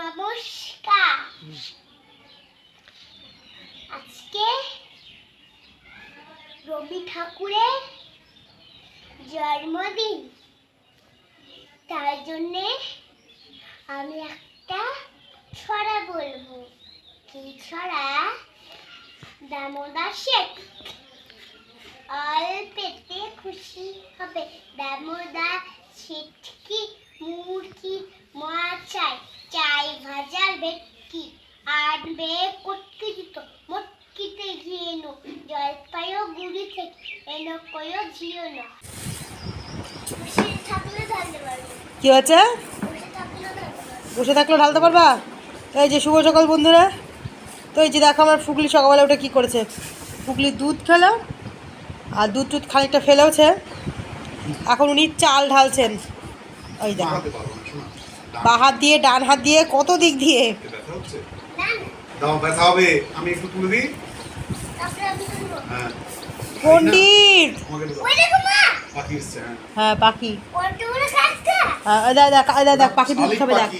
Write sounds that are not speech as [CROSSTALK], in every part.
নমস্কার। আজকে রবি ঠাকুরের জন্মদিন। তার জন্যে আমি একটা ছড়া বলব। কি ছড়া? দামোদর শেখ অল্পেতে খুশি হবে। দামোদর শেঠকি মুরকি মাছাই দিত মটকিতে জলপাইও গুড়ি থেকে এনো কয়ও ঝিও না বসে থাকলে ঢালতে পারবে কি হচ্ছে বসে থাকলে ঢালতে পারবে? এই যে শুভ সকাল বন্ধুরা। তো এই যে দেখো আমার ফুকলি সকালবেলা ওটা কী করেছে? ফুকলি দুধ খেলো আর দুধ টুধ খানিকটা ফেলেওছে। এখন উনি চাল ঢালছেন। ওই দেখো। বা হাত দিয়ে ডান হাত দিয়ে কত দিক দিয়ে? দাও ব্যথা হবে। আমি একটু তুলে দিই। হ্যাঁ। পণ্ডিত আমাকে দাও। ওই দেখো মা! পাখি হ্যাঁ। হ্যাঁ পাখি। হ্যাঁ, দেখ দেখ দেখ পাখি দুধ খাবে দেখ।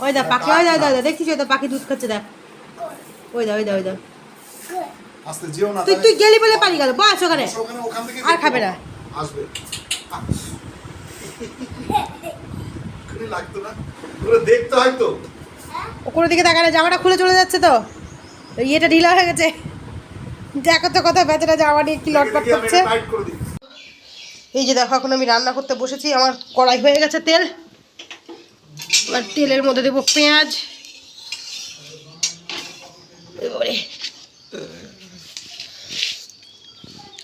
ওই দেখ পাখি ওই দেখ দেখ দেখ, দেখছিস ওই দেখ পাখি দুধ খাচ্ছে দেখ। ওই দেখ ওই দেখ ওই দেখ। আস্তে যেও না তুই তুই গেলি বলে পারি গেল। বস ওখানে। আর খাবে না। আসবে। [LAUGHS] লাগতো না। দেখতে হয় তো। কোনো দিকে তাকালে জামাটা খুলে চলে যাচ্ছে তো। ইয়েটা ঢিলা হয়ে গেছে। দেখো তো কথা বেচারা জামা নিয়ে কি লটপট করছে। এই যে দেখো এখন আমি রান্না করতে বসেছি। আমার কড়াই হয়ে গেছে তেল। এবার তেলের মধ্যে দেবো পেঁয়াজ। এবারে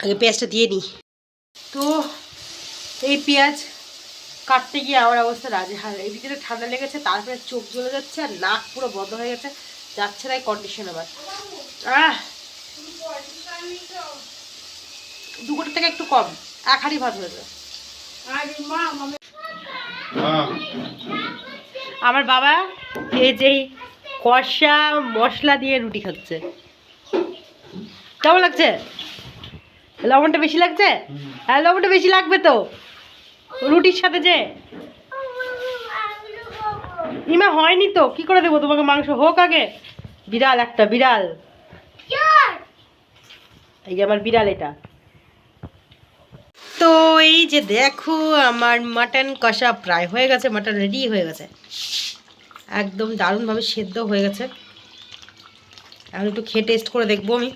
আগে পেঁয়াজটা দিয়ে নিই। তো এই পেঁয়াজ কাটতে গিয়ে আমার অবস্থা রাজে হার এই ভিতরে ঠান্ডা লেগেছে তারপরে চোখ জ্বলে যাচ্ছে আর নাক পুরো বন্ধ হয়ে গেছে। যাচ্ছে না এই কন্ডিশন আবার। আহ! দু কোটা থেকে একটু কম এক হাঁড়ি ভাত হয়েছে হ্যাঁ। আমার বাবা এই যে কষা মশলা দিয়ে রুটি খাচ্ছে। কেমন লাগছে? লবণটা বেশি লাগছে? হ্যাঁ লবণটা বেশি লাগবে তো? রুটির সাথে যে? ইমা, হয়নি তো। কি করে দেবো? তোমাকে মাংস হোক আগে। বিড়াল একটা, বিড়াল। এই যে আমার বিড়াল এটা। তো এই যে দেখো, আমার মাটন কষা প্রায় হয়ে গেছে, মাটন রেডি হয়ে গেছে। একদম দারুণভাবে সেদ্ধ হয়ে গেছে। এখন একটু খেয়ে টেস্ট করে দেখব আমি।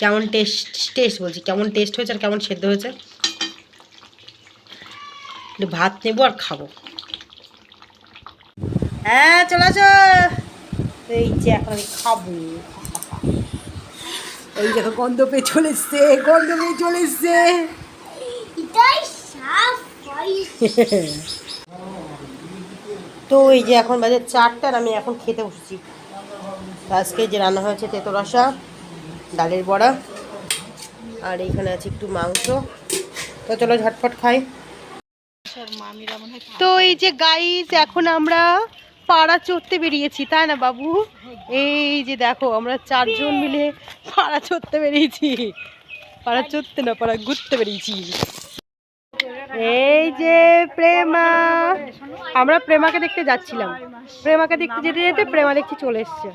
কেমন টেস্ট টেস্ট বলছি, কেমন টেস্ট হয়েছে আর কেমন সেদ্ধ হয়েছে। একটু ভাত নেব আর খাব। হ্যাঁ চলে আসো। এই যে এখন আমি খাব। এই দেখো গন্ধ পেয়ে চলে এসছে গন্ধ পেয়ে চলে এসছে। তো এই যে এখন বাজে চারটার আমি এখন খেতে বসেছি। আজকে যে রান্না হয়েছে তেতো রসা ডালের বড়া আর এইখানে আছে একটু মাংস। তো চলো ঝটপট খাই। তো এই যে গাইজ এখন আমরা পাড়া চড়তে বেরিয়েছি তাই না বাবু? এই যে দেখো আমরা চারজন মিলে পাড়া চড়তে বেরিয়েছি। পাড়া চড়তে না পাড়া ঘুরতে বেরিয়েছি। এই যে প্রেমা আমরা প্রেমাকে দেখতে যাচ্ছিলাম। প্রেমাকে দেখতে যেতে যেতে প্রেমা দেখছি চলে এসছে।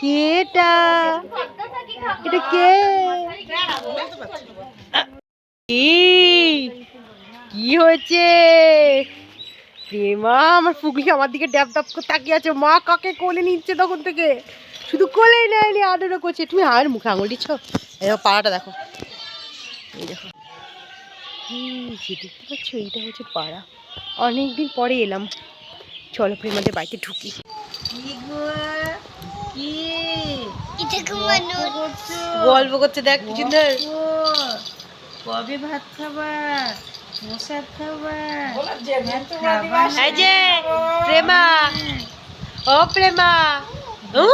কে এটা এটা কে? কি হয়েছে? প্রেমা আমার ফুগলি আমার দিকে ড্যাব ড্যাব করে তাকিয়ে আছে। মা কাকে কোলে নিচ্ছে তখন থেকে? শুধু কোলে নেয়নি আদরও করছে। তুমি আর মুখে আঙুল দিচ্ছ? এই দেখো পাড়াটা দেখো। এই দেখো। এই যে দেখতে পাচ্ছ এইটা হচ্ছে পাড়া। অনেকদিন পরে এলাম। চলো প্রেমাদের বাড়িতে ঢুকি। গল্প করছে? দেখ কি সুন্দর কবে ভাত খাবা? এই যে প্রেমা ও প্রেমা ও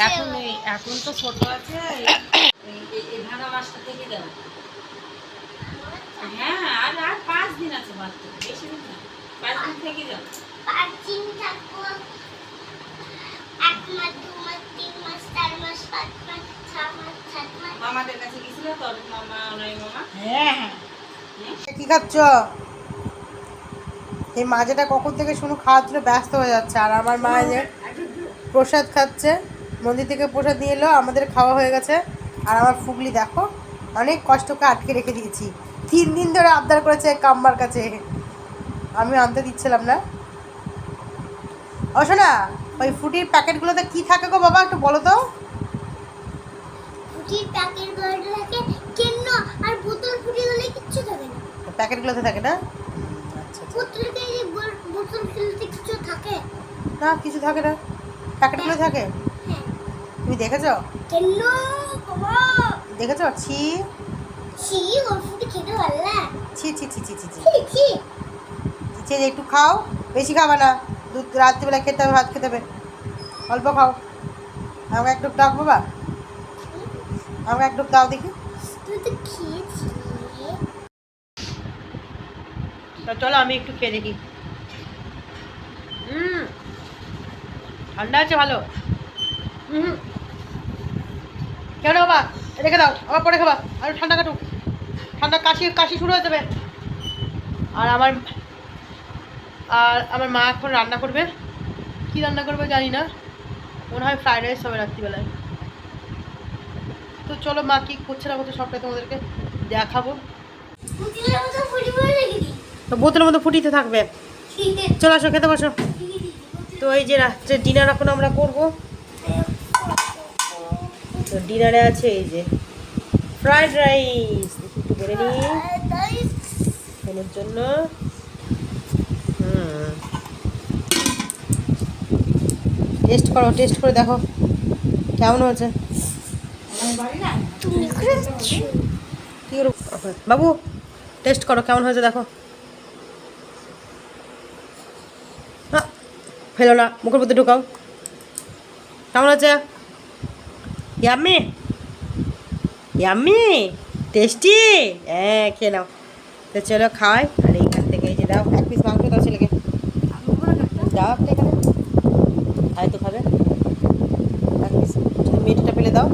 এখন এখন তো ছোট আছে থেকে দাও হ্যাঁ আর আর পাঁচ দিন আছে ভাত বেশি দিন না পাঁচ দিন থেকে যাও পাঁচ দিন থাকব এক মাস মামাদের কাছে গেছিল তোর মামা নয় মামা। কি খাচ্ছ? এই মাঝেটা কখন থেকে শুনু খাওয়ার জন্য ব্যস্ত হয়ে যাচ্ছে আর আমার মা যে প্রসাদ খাচ্ছে মন্দির থেকে প্রসাদ নিয়ে এলো আমাদের খাওয়া হয়ে গেছে আর আমার ফুগলি দেখো অনেক কষ্ট করে আটকে রেখে দিয়েছি। তিন দিন ধরে আবদার করেছে কাম্বার কাছে। আমি আনতে দিচ্ছিলাম না। ও শোনা ওই ফুটির প্যাকেটগুলোতে কি থাকে গো বাবা একটু বলো তো। রুটির প্যাকেটগুলো থাকে কেন আর বোতল ফুটে গেলে কিচ্ছু থাকে না। প্যাকেট গুলোতে থাকে না? আচ্ছা, আচ্ছা। বোতল ফুটে কিছু থাকে। না কিছু থাকে না। প্যাকেটগুলো হ্যাঁ। থাকে? হ্যাঁ। তুমি দেখেছ? কেন বাবা দেখেছ? ছি। ছি ওর খেতে ভালো না ছি ছি ছি ছি ছি। ছি ছি। একটু খাও। বেশি খাবে না। দুধ রাত্রিবেলা খেতে হবে ভাত খেতে হবে। অল্প খাও। আমাকে একটু ডাক বাবা আমাকে একটু দাও দেখি। চলো আমি একটু খেয়ে দেখি। হুম ঠান্ডা আছে ভালো। হুম কেন বাবা রেখে দাও আবার পরে খাবা আর ঠান্ডা কাটুক। ঠান্ডা কাশি কাশি শুরু হয়ে যাবে। আর আমার আর আমার মা এখন রান্না করবে। কি রান্না করবে জানি না। মনে হয় ফ্রাইড রাইস হবে রাত্রিবেলায়। তো চলো মা কি করছে না করছে সবটাই তোমাদেরকে দেখাবো। বোতলের মতো ফুটিতে থাকবে। চলো আসো, খেতে বসো। তো এই যে রাত্রে ডিনার এখন আমরা করব। তো ডিনারে আছে এই যে ফ্রাইড রাইস একটু করে নিই জন্য। টেস্ট করো টেস্ট করে দেখো। কেমন হয়েছে? বাবু টেস্ট করো, কেমন হয়েছে দেখো। ফেলো না, মুখের মধ্যে ঢুকাও। কেমন হচ্ছে ইয়াম্মি ইয়াম্মি টেস্টি হ্যাঁ খেয়ে নাও। তো চলো খাওয়াই, আর এইখান থেকে এই যে দাও, এক পিস মাংস দাও ছেলেকে। দাও আপনি এখানে। খাই তো খাবে। এক পিস মিটটা ফেলে দাও।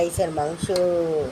Kaiser Manchu